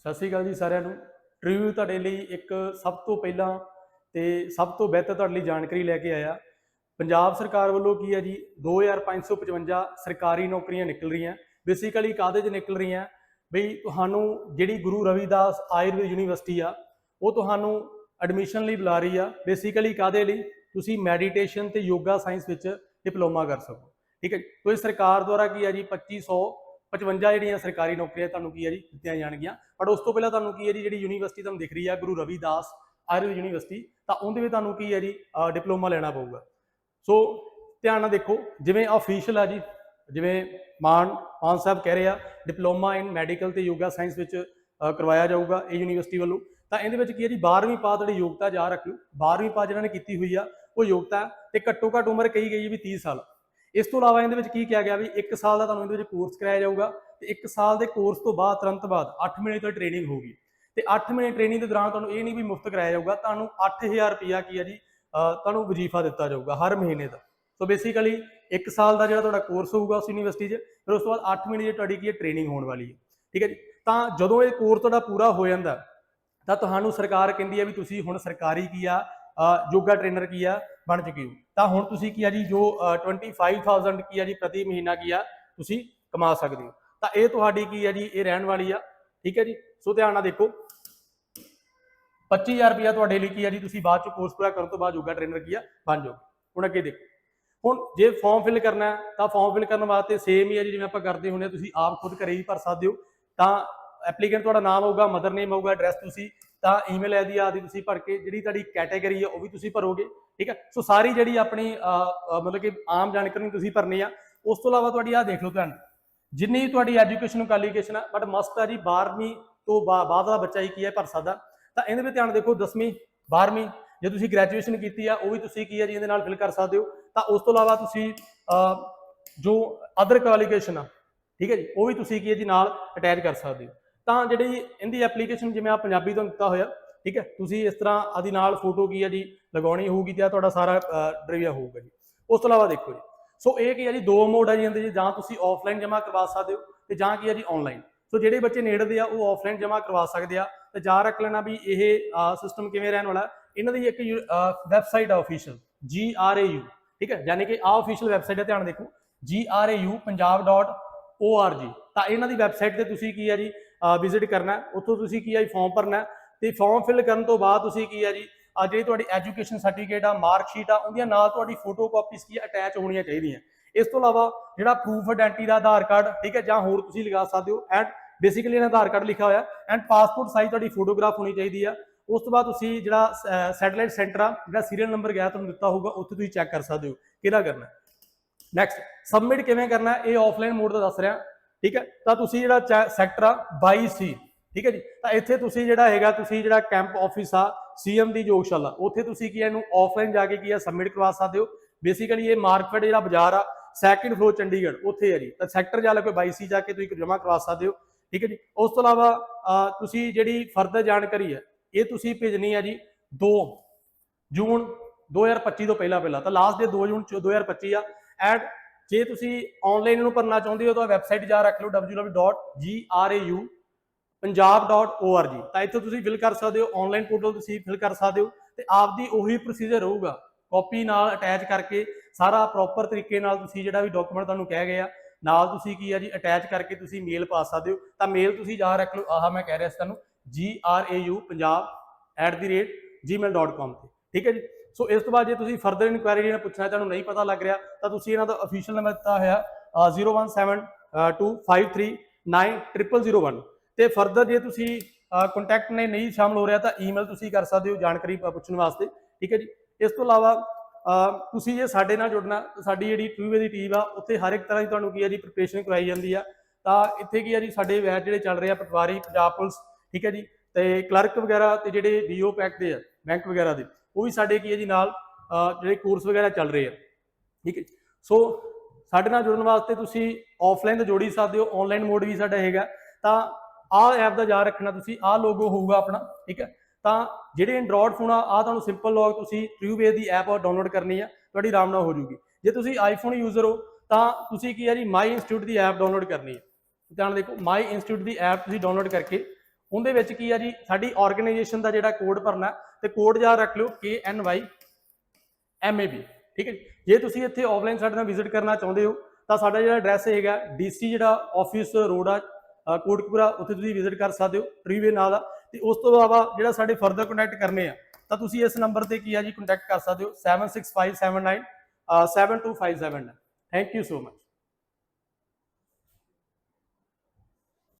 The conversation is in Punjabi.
ਸਤਿ ਸ਼੍ਰੀ ਅਕਾਲ ਜੀ ਸਾਰਿਆਂ ਨੂੰ। ਟ੍ਰਿਵਿਊ ਤੁਹਾਡੇ ਲਈ ਇੱਕ ਸਭ ਤੋਂ ਪਹਿਲਾਂ ਤੇ ਸਭ ਤੋਂ ਬਿਹਤਰ ਤੁਹਾਡੇ ਲਈ ਜਾਣਕਾਰੀ ਲੈ ਕੇ ਆਇਆ। ਪੰਜਾਬ ਸਰਕਾਰ ਵੱਲੋਂ ਕੀ ਹੈ ਜੀ? 2555 ਸਰਕਾਰੀ ਨੌਕਰੀਆਂ ਨਿਕਲ ਰਹੀਆਂ। ਬੇਸਿਕਲੀ ਕਾਹਦੇ 'ਚ ਨਿਕਲ ਰਹੀਆਂ? ਬਈ ਤੁਹਾਨੂੰ ਜਿਹੜੀ ਗੁਰੂ ਰਵਿਦਾਸ ਆਯੁਰਵੇਦ ਯੂਨੀਵਰਸਿਟੀ ਆ, ਉਹ ਤੁਹਾਨੂੰ ਐਡਮਿਸ਼ਨ ਲਈ ਬੁਲਾ ਰਹੀ ਆ। ਬੇਸਿਕਲੀ ਕਾਹਦੇ ਲਈ? ਤੁਸੀਂ ਮੈਡੀਟੇਸ਼ਨ ਤੇ ਯੋਗਾ ਸਾਇੰਸ ਵਿੱਚ ਡਿਪਲੋਮਾ ਕਰ ਸਕੋ। ਠੀਕ ਹੈ ਜੀ। ਇਹ ਸਰਕਾਰ ਦੁਆਰਾ ਕੀ ਹੈ ਜੀ? 2555 ਜਿਹੜੀਆਂ ਸਰਕਾਰੀ ਨੌਕਰੀਆਂ ਤੁਹਾਨੂੰ ਕੀ ਹੈ ਜੀ ਦਿੱਤੀਆਂ ਜਾਣਗੀਆਂ। ਬਟ ਉਸ ਤੋਂ ਪਹਿਲਾਂ ਤੁਹਾਨੂੰ ਕੀ ਹੈ ਜੀ, ਜਿਹੜੀ ਯੂਨੀਵਰਸਿਟੀ ਤੁਹਾਨੂੰ ਦਿਖ ਰਹੀ ਆ, ਗੁਰੂ ਰਵੀਦਾਸ ਆਯੁਰਵੇਦ ਯੂਨੀਵਰਸਿਟੀ, ਤਾਂ ਉਹਦੇ ਵਿੱਚ ਤੁਹਾਨੂੰ ਕੀ ਹੈ ਜੀ ਡਿਪਲੋਮਾ ਲੈਣਾ ਪਊਗਾ। ਸੋ ਧਿਆਨ ਨਾਲ ਦੇਖੋ, ਜਿਵੇਂ ਅਫੀਸ਼ੀਅਲ ਆ ਜੀ, ਜਿਵੇਂ ਮਾਨ ਮਾਨ ਸਾਹਿਬ ਕਹਿ ਰਹੇ ਆ, ਡਿਪਲੋਮਾ ਇਨ ਮੈਡੀਕਲ ਤੇ ਯੋਗਾ ਸਾਇੰਸ ਵਿੱਚ ਕਰਵਾਇਆ ਜਾਊਗਾ ਇਹ ਯੂਨੀਵਰਸਿਟੀ ਵੱਲੋਂ। ਤਾਂ ਇਹਦੇ ਵਿੱਚ ਕੀ ਹੈ ਜੀ 12ਵੀਂ ਪਾਸ ਜਿਹੜੀ ਯੋਗਤਾ ਜਾ ਰੱਖਿਓ 12ਵੀਂ ਪਾਸ ਜਿਹਨਾਂ ਨੇ ਕੀਤੀ ਹੋਈ ਆ, ਉਹ ਯੋਗਤਾ ਤੇ ਘੱਟੋ ਘੱਟ ਉਮਰ ਕਹੀ ਗਈ ਵੀ 30 ਸਾਲ। ਇਸ ਤੋਂ ਇਲਾਵਾ ਇਹਦੇ ਵਿੱਚ ਕੀ ਕਿਹਾ ਗਿਆ ਵੀ 1 ਸਾਲ ਦਾ ਤੁਹਾਨੂੰ ਇਹਦੇ ਵਿੱਚ ਕੋਰਸ ਕਰਾਇਆ ਜਾਊਗਾ ਤੇ 1 ਸਾਲ ਦੇ ਕੋਰਸ ਤੋਂ ਬਾਅਦ, ਤੁਰੰਤ ਬਾਅਦ 8 ਮਹੀਨੇ ਤੋਂ ਟ੍ਰੇਨਿੰਗ ਹੋਊਗੀ। ਤੇ 8 ਮਹੀਨੇ ਟ੍ਰੇਨਿੰਗ ਦੇ ਦੌਰਾਨ ਤੁਹਾਨੂੰ ਇਹ ਨਹੀਂ ਵੀ ਮੁਫਤ ਕਰਾਇਆ ਜਾਊਗਾ, ਤੁਹਾਨੂੰ 8000 ਰੁਪਿਆ ਕੀ ਹੈ ਜੀ ਤੁਹਾਨੂੰ ਵਜ਼ੀਫਾ ਦਿੱਤਾ ਜਾਊਗਾ ਹਰ ਮਹੀਨੇ ਦਾ। ਸੋ ਬੇਸਿਕਲੀ 1 ਸਾਲ ਦਾ ਜਿਹੜਾ ਤੁਹਾਡਾ ਕੋਰਸ ਹੋਊਗਾ ਉਸ ਯੂਨੀਵਰਸਿਟੀ 'ਚ, ਫਿਰ ਉਸ ਤੋਂ ਬਾਅਦ 8 ਮਹੀਨੇ ਦੀ ਤੁਹਾਡੀ ਕੀ ਹੈ ਟ੍ਰੇਨਿੰਗ ਹੋਣ ਵਾਲੀ ਹੈ। ਠੀਕ ਹੈ ਜੀ? ਤਾਂ ਜਦੋਂ ਇਹ ਕੋਰਸ ਤੁਹਾਡਾ ਪੂਰਾ ਹੋ ਜਾਂਦਾ, ਤਾਂ ਤੁਹਾਨੂੰ ਸਰਕਾਰ ਕਹਿੰਦੀ ਹੈ ਵੀ ਤੁਸੀਂ ਹੁਣ ਸਰਕਾਰੀ ਕੀ ਆ ਯੋਗਾ ਟ੍ਰੇਨਰ ਕੀ ਆ ਬਣ ਚੁੱਕੇ ਹੋ। ਤਾਂ ਹੁਣ ਤੁਸੀਂ ਕੀ ਆ ਜੀ ਜੋ ਅ, 25000 ਕੀ ਆ ਜੀ ਪ੍ਰਤੀ ਮਹੀਨਾ ਕੀ ਆ ਤੁਸੀਂ ਕਮਾ ਸਕਦੇ ਹੋ। ਤਾਂ ਇਹ ਤੁਹਾਡੀ ਕੀ ਆ ਜੀ ਇਹ ਰਹਿਣ ਵਾਲੀ ਆ ਠੀਕ ਹੈ ਜੀ? ਸੋ ਧਿਆਨ ਨਾਲ ਦੇਖੋ। 25000 ਰੁਪਇਆ ਤੁਹਾਡੇ ਲਈ ਕੀ ਆ ਜੀ ਤੁਸੀਂ ਬਾਅਦ ਚ ਕੋਰਸ ਪੂਰਾ ਕਰਨ ਤੋਂ ਬਾਅਦ ਯੋਗਾ ਟ੍ਰੇਨਰ ਕੀ ਆ ਬਣ ਜਾਓ। ਹੁਣ ਅੱਗੇ ਦੇਖੋ। ਹੁਣ ਜੇ ਫਾਰਮ ਫਿਲ ਕਰਨਾ ਤਾਂ ਫਾਰਮ ਫਿਲ ਕਰਨ ਵਾਸਤੇ ਸੇਮ ਹੀ ਹੈ ਜੀ ਜਿਵੇਂ ਆਪਾਂ ਕਰਦੇ ਹੁੰਦੇ ਹਾਂ ਤੁਸੀਂ ਆਪ ਖੁਦ ਘਰੇ ਹੀ ਭਰ ਸਕਦੇ ਹੋ। ਤਾਂ ਐਪਲੀਕੈਂਟ ਤੁਹਾਡਾ ਨਾਮ ਹੋਊਗਾ ਮਦਰ ਨੇਮ ਹੋਊਗਾ ਐਡਰੈਸ ਤੁਸੀਂ ਤਾਂ ਈਮੇਲ ਆਈਡੀ ਆਦੀ ਤੁਸੀਂ ਭਰ ਕੇ ਜਿਹੜੀ ਤੁਹਾਡੀ ਕੈਟਾਗਰੀ ਹੈ ਉਹ ਵੀ ਤੁਸੀਂ ਭਰੋਗੇ, ਠੀਕ ਹੈ ਸੋ ਸਾਰੀ ਜਿਹੜੀ ਆਪਣੀ ਮਤਲਬ ਕਿ ਆਮ ਜਾਣਕਾਰੀ ਤੁਸੀਂ ਭਰਨੀ ਆ, ਉਸ ਤੋਂ ਇਲਾਵਾ ਤੁਹਾਡੀ ਆ ਦੇਖ ਲਓ ਧਿਆਨ ਜਿੰਨੀ ਤੁਹਾਡੀ ਐਜੂਕੇਸ਼ਨ ਕੁਆਲੀਫਿਕੇਸ਼ਨ ਆ ਬਟ ਮਸਟ ਆ ਜੀ 12ਵੀਂ ਤੋਂ ਬਾ- ਬਾਅਦ ਦਾ ਬੱਚਾ ਹੀ ਕੀ ਹੈ, ਭਰ ਸਕਦਾ। ਤਾਂ ਇਹਦੇ ਵਿੱਚ ਧਿਆਨ ਦੇਖੋ 10ਵੀਂ 12ਵੀਂ ਜੇ ਤੁਸੀਂ ਗ੍ਰੈਜੂਏਸ਼ਨ ਕੀਤੀ ਆ, ਉਹ ਵੀ ਤੁਸੀਂ ਕੀ ਹੈ ਜੀ, ਇਹਦੇ ਨਾਲ ਫਿਲ ਕਰ ਸਕਦੇ ਹੋ। ਤਾਂ ਉਸ ਤੋਂ ਇਲਾਵਾ ਤੁਸੀਂ ਜੋ ਅਦਰ ਕੁਆਲੀਫਿਕੇਸ਼ਨ ਆ, ਠੀਕ ਹੈ ਜੀ, ਉਹ ਵੀ ਤੁਸੀਂ ਕੀ ਹੈ ਜੀ, ਨਾਲ ਅਟੈਚ ਕਰ ਸਕਦੇ ਹੋ। ਤਾਂ ਜਿਹੜੀ ਇਹਦੀ ਐਪਲੀਕੇਸ਼ਨ ਜਿਵੇਂ ਆ ਪੰਜਾਬੀ ਤੋਂ ਦਿੱਤਾ ਹੋਇਆ ਠੀਕ ਹੈ ਤੁਸੀਂ ਇਸ ਤਰ੍ਹਾਂ ਆਦੀ ਨਾਲ ਫੋਟੋ ਕੀ ਹੈ ਜੀ ਲਗਾਉਣੀ ਹੋਊਗੀ ਤੇ ਆ ਤੁਹਾਡਾ ਸਾਰਾ ਡਰਿਵਿਆ ਹੋਊਗਾ ਜੀ। ਉਸ ਤੋਂ ਇਲਾਵਾ ਦੇਖੋ ਜੀ ਸੋ ਇਹ ਕੀ ਹੈ ਜੀ ਦੋ ਮੋਡ ਆ ਜੀ ਇਹਦੇ 'ਚ, ਜਾਂ ਤੁਸੀਂ ਆਫਲਾਈਨ ਜਮ੍ਹਾਂ ਕਰਵਾ ਸਕਦੇ ਹੋ ਤੇ ਜਾਂ ਕੀ ਹੈ ਜੀ ਆਨਲਾਈਨ ਸੋ ਜਿਹੜੇ ਬੱਚੇ ਨੇੜੇ ਦੇ ਆ ਉਹ ਆਫਲਾਈਨ ਜਮ੍ਹਾਂ ਕਰਵਾ ਸਕਦੇ ਆ। ਤੇ ਜਾ ਰੱਖ ਲੈਣਾ ਵੀ ਇਹ ਸਿਸਟਮ ਕਿਵੇਂ ਰਹਿਣ ਵਾਲਾ ਇਹਨਾਂ ਦੀ ਇੱਕ ਵੈਬਸਾਈਟ ਆ ਅਫੀਸ਼ੀਅਲ GRAU ਠੀਕ ਹੈ ਯਾਨੀ ਕਿ ਆ ਅਫੀਸ਼ੀਅਲ ਵੈਬਸਾਈਟ ਹੈ ਧਿਆਨ ਦੇਖੋ grau.punjab.org ਤਾਂ ਇਹਨਾਂ ਦੀ ਵੈਬਸਾਈਟ ਤੇ ਤੁਸੀਂ ਕੀ ਹੈ ਜੀ ਵਿਜ਼ਿਟ ਕਰਨਾ ਉੱਥੋਂ ਤੁਸੀਂ ਕੀ ਹੈ ਫਾਰਮ ਭਰਨਾ ਹੈ। ਤੇ ਫਾਰਮ ਫਿਲ ਕਰਨ ਤੋਂ ਬਾਅਦ ਤੁਸੀਂ ਕੀ ਹੈ ਜੀ, ਆ ਜਿਹੜੀ ਤੁਹਾਡੀ ਐਜੂਕੇਸ਼ਨ ਸਰਟੀਫਿਕੇਟ ਆ ਮਾਰਕ ਸ਼ੀਟ ਆ, ਉਹਦੀਆਂ ਨਾਲ ਤੁਹਾਡੀ ਫੋਟੋ ਕਾਪੀਸ ਕੀ ਅਟੈਚ ਹੋਣੀਆਂ ਚਾਹੀਦੀਆਂ। ਇਸ ਤੋਂ ਇਲਾਵਾ ਜਿਹੜਾ ਪ੍ਰੂਫ ਆਇਡੈਂਟੀ ਦਾ ਆਧਾਰ ਕਾਰਡ ਠੀਕ ਹੈ, ਜਾਂ ਹੋਰ ਤੁਸੀਂ ਲਗਾ ਸਕਦੇ ਹੋ ਐਂਡ ਬੇਸਿਕਲੀ ਇਹਨਾਂ ਆਧਾਰ ਕਾਰਡ ਲਿਖਿਆ ਹੋਇਆ ਐਂਡ ਪਾਸਪੋਰਟ ਸਾਈਜ਼ ਤੁਹਾਡੀ ਫੋਟੋਗ੍ਰਾਫ ਹੋਣੀ ਚਾਹੀਦੀ ਆ। ਉਸ ਤੋਂ ਬਾਅਦ ਤੁਸੀਂ ਜਿਹੜਾ ਸੈਟੇਲਾਈਟ ਸੈਂਟਰ ਆ, ਜਿਹੜਾ ਸੀਰੀਅਲ ਨੰਬਰ ਗਿਆ ਤੁਹਾਨੂੰ ਦਿੱਤਾ ਹੋਊਗਾ, ਉੱਥੇ ਤੁਸੀਂ ਚੈੱਕ ਕਰ ਸਕਦੇ ਹੋ। ਕਿਹਦਾ ਕਰਨਾ ਨੈਕਸਟ ਸਬਮਿਟ ਕਿਵੇਂ ਕਰਨਾ ਇਹ ਆਫਲਾਈਨ ਮੋਡ ਦਾ ਦੱਸ ਰਿਹਾ। ਠੀਕ ਹੈ? ਤਾਂ ਤੁਸੀਂ ਜਿਹੜਾ ਸੈਕਟਰ ਆ 22C ਠੀਕ ਹੈ ਜੀ? ਤਾਂ ਇੱਥੇ ਤੁਸੀਂ ਜਿਹੜਾ ਹੈਗਾ, ਤੁਸੀਂ ਜਿਹੜਾ ਕੈਂਪ ਆਫਿਸ ਆ ਸੀਐਮ ਦੀ ਯੋਗਸ਼ਾਲਾ, ਉੱਥੇ ਤੁਸੀਂ ਕੀ ਹੈ ਇਹਨੂੰ ਆਫਲਾਈਨ ਜਾ ਕੇ ਕੀ ਆ ਸਬਮਿਟ ਕਰਵਾ ਸਕਦੇ ਹੋ। ਬੇਸਿਕਲੀ ਇਹ ਮਾਰਕੀਟ ਜਿਹੜਾ ਬਾਜ਼ਾਰ ਆ ਸੈਕਿੰਡ ਫਲੋਰ ਚੰਡੀਗੜ੍ਹ, ਉੱਥੇ ਹੈ ਜੀ। ਤਾਂ ਸੈਕਟਰ ਜਾ ਕੇ 22C ਜਾ ਕੇ ਤੁਸੀਂ ਜਮ੍ਹਾਂ ਕਰਵਾ ਸਕਦੇ ਹੋ। ਠੀਕ ਹੈ ਜੀ? ਉਸ ਤੋਂ ਇਲਾਵਾ ਤੁਸੀਂ ਜਿਹੜੀ ਫਰਦਰ ਜਾਣਕਾਰੀ ਹੈ ਇਹ ਤੁਸੀਂ ਭੇਜਣੀ ਹੈ ਜੀ 2 ਜੂਨ 2025 ਤੋਂ ਪਹਿਲਾਂ ਪਹਿਲਾਂ ਤਾਂ ਲਾਸਟ ਡੇ 2 ਜੂਨ 2025 ਆ। ਐਂਡ ਜੇ ਤੁਸੀਂ ਆਨਲਾਈਨ ਇਹਨੂੰ ਭਰਨਾ ਚਾਹੁੰਦੇ ਹੋ ਤਾਂ ਵੈਬਸਾਈਟ ਜਾ ਰੱਖ ਲਓ www.grau punjab.org ਤਾਂ ਇੱਥੇ ਤੁਸੀਂ ਫਿਲ ਕਰ ਸਕਦੇ ਹੋ ਆਨਲਾਈਨ ਪੋਰਟਲ ਤੁਸੀਂ ਫਿਲ ਕਰ ਸਕਦੇ ਹੋ ਤੇ ਆਪਦੀ ਉਹੀ ਪ੍ਰੋਸੀਜਰ ਰਹੂਗਾ। ਕਾਪੀ ਨਾਲ ਅਟੈਚ ਕਰਕੇ ਸਾਰਾ ਪ੍ਰੋਪਰ ਤਰੀਕੇ ਨਾਲ ਤੁਸੀਂ ਜਿਹੜਾ ਵੀ ਡਾਕੂਮੈਂਟ ਤੁਹਾਨੂੰ ਕਹਿ ਗਿਆ, ਨਾਲ ਤੁਸੀਂ ਕੀ ਆ ਜੀ ਅਟੈਚ ਕਰਕੇ ਤੁਸੀਂ ਮੇਲ ਪਾ ਸਕਦੇ ਹੋ। ਤਾਂ ਮੇਲ ਤੁਸੀਂ ਜਾ ਰੱਖ ਲਓ, ਆਹ ਮੈਂ ਕਹਿ ਰਿਹਾ ਸੀ ਤੁਹਾਨੂੰ grau.punjab@gmail.com ਤੇ। ਠੀਕ ਹੈ ਜੀ? ਸੋ ਇਸ ਤੋਂ ਬਾਅਦ ਜੇ ਤੁਸੀਂ ਫਰਦਰ ਇਨਕੁਆਇਰੀ ਜਿਹੜਾ ਪੁੱਛਣਾ ਤੁਹਾਨੂੰ ਨਹੀਂ ਪਤਾ ਲੱਗ ਰਿਹਾ ਤਾਂ ਤੁਸੀਂ ਇਹਨਾਂ ਦਾ ਅਫੀਸ਼ੀਅਲ ਨੰਬਰ ਦਿੱਤਾ ਹੋਇਆ ਅ, 0172539001 ਤੇ ਫਰਦਰ ਜੇ ਤੁਸੀਂ ਕੰਟੈਕਟ ਨੇ ਨਹੀਂ ਸ਼ਾਮਲ ਹੋ ਰਿਹਾ ਤਾਂ ਈਮੇਲ ਤੁਸੀਂ ਕਰ ਸਕਦੇ ਹੋ ਜਾਣਕਾਰੀ ਪੁੱਛਣ ਵਾਸਤੇ। ਠੀਕ ਹੈ ਜੀ? ਇਸ ਤੋਂ ਇਲਾਵਾ ਤੁਸੀਂ ਜੇ ਸਾਡੇ ਨਾਲ ਜੁੜਨਾ ਸਾਡੀ ਜਿਹੜੀ ਟੂਵੇ ਦੀ ਟੀਮ ਆ ਉੱਥੇ ਹਰ ਇੱਕ ਤਰ੍ਹਾਂ ਦੀ ਤੁਹਾਨੂੰ ਕੀ ਹੈ ਜੀ ਪ੍ਰੀਪਰੇਸ਼ਨ ਕਰਵਾਈ ਜਾਂਦੀ ਆ। ਤਾਂ ਇੱਥੇ ਕੀ ਹੈ ਜੀ ਸਾਡੇ ਵੈਟ ਜਿਹੜੇ ਚੱਲ ਰਹੇ ਆ ਪਟਵਾਰੀ ਪੰਜਾਬ ਪੁਲਿਸ ਠੀਕ ਹੈ ਜੀ? ਤੇ ਕਲਰਕ ਵਗੈਰਾ ਤੇ ਜਿਹੜੇ ਡੀਓ ਪੈਕ ਦੇ ਆ ਬੈਂਕ ਵਗੈਰਾ ਦੇ। ਉਹ ਵੀ ਸਾਡੇ ਕੀ ਹੈ ਜੀ ਨਾਲ ਜਿਹੜੇ ਕੋਰਸ ਵਗੈਰਾ ਚੱਲ ਰਹੇ ਆ। ਠੀਕ ਹੈ ਸੋ ਸਾਡੇ ਨਾਲ ਜੁੜਨ ਵਾਸਤੇ ਤੁਸੀਂ ਆਫਲਾਈਨ ਤਾਂ ਜੋੜ ਸਕਦੇ ਹੋ ਆਨਲਾਈਨ ਮੋਡ ਵੀ ਸਾਡਾ ਹੈਗਾ। ਤਾਂ ਆਹ ਐਪ ਦਾ ਯਾਦ ਰੱਖਣਾ ਤੁਸੀਂ, ਆਹ ਲੋਗੋ ਹੋਊਗਾ ਆਪਣਾ, ਠੀਕ ਹੈ? ਤਾਂ ਜਿਹੜੇ ਐਂਡਰੋਇਡ ਫੋਨ ਆ ਆ ਤੁਹਾਨੂੰ ਸਿੰਪਲ ਲੌਗ ਤੁਸੀਂ ਟ੍ਰਿਊਵੇ ਦੀ ਐਪ ਡਾਊਨਲੋਡ ਕਰਨੀ ਆ, ਤੁਹਾਡੀ ਆਰਾਮ ਨਾਲ ਹੋ ਜੂਗੀ। ਜੇ ਤੁਸੀਂ ਆਈਫੋਨ ਯੂਜ਼ਰ ਹੋ, ਤਾਂ ਤੁਸੀਂ ਕੀ ਹੈ ਜੀ ਮਾਈ ਇੰਸਟੀਚਿਊਟ ਦੀ ਐਪ ਡਾਊਨਲੋਡ ਕਰਨੀ ਹੈ ਧਿਆਨ ਦੇਖੋ ਮਾਈ ਇੰਸਟੀਚਿਊਟ ਦੀ ਐਪ ਤੁਸੀਂ ਡਾਊਨਲੋਡ ਕਰਕੇ, ਉਹਦੇ ਵਿੱਚ ਕੀ ਆ ਜੀ, ਸਾਡੀ ਆਰਗੇਨਾਈਜੇਸ਼ਨ ਦਾ ਜਿਹੜਾ ਕੋਡ ਭਰਨਾ ਤੇ ਕੋਡ ਯਾਦ ਰੱਖ ਲਿਓ KNY MAB ਠੀਕ ਹੈ ਜੇ? ਤੁਸੀਂ ਇੱਥੇ ਆਫਲਾਈਨ ਸਾਡੇ ਨਾਲ ਵਿਜ਼ਿਟ ਕਰਨਾ ਚਾਹੁੰਦੇ ਹੋ, ਤਾਂ ਸਾਡਾ ਜਿਹੜਾ ਐਡਰੈਸ ਹੈਗਾ DC ਜਿਹੜਾ ਆਫਿਸ ਰੋਡ ਆ ਕੋਟਕਪੁਰਾ, ਉੱਥੇ ਤੁਸੀਂ ਵਿਜ਼ਿਟ ਕਰ ਸਕਦੇ ਹੋ ਟਰੀਵੇ ਨਾਂ ਦਾ ਤੇ ਉਸ ਤੋਂ ਇਲਾਵਾ ਜਿਹੜਾ ਸਾਡੇ ਫਰਦਰ ਕੰਟੈਕਟ ਕਰਨੇ ਆ, ਤਾਂ ਤੁਸੀਂ ਇਸ ਨੰਬਰ ਤੇ ਕੀ ਆ ਜੀ ਕੰਟੈਕਟ ਕਰ ਸਕਦੇ ਹੋ 765797 7257 ਥੈਂਕ ਯੂ ਸੋ ਮਚ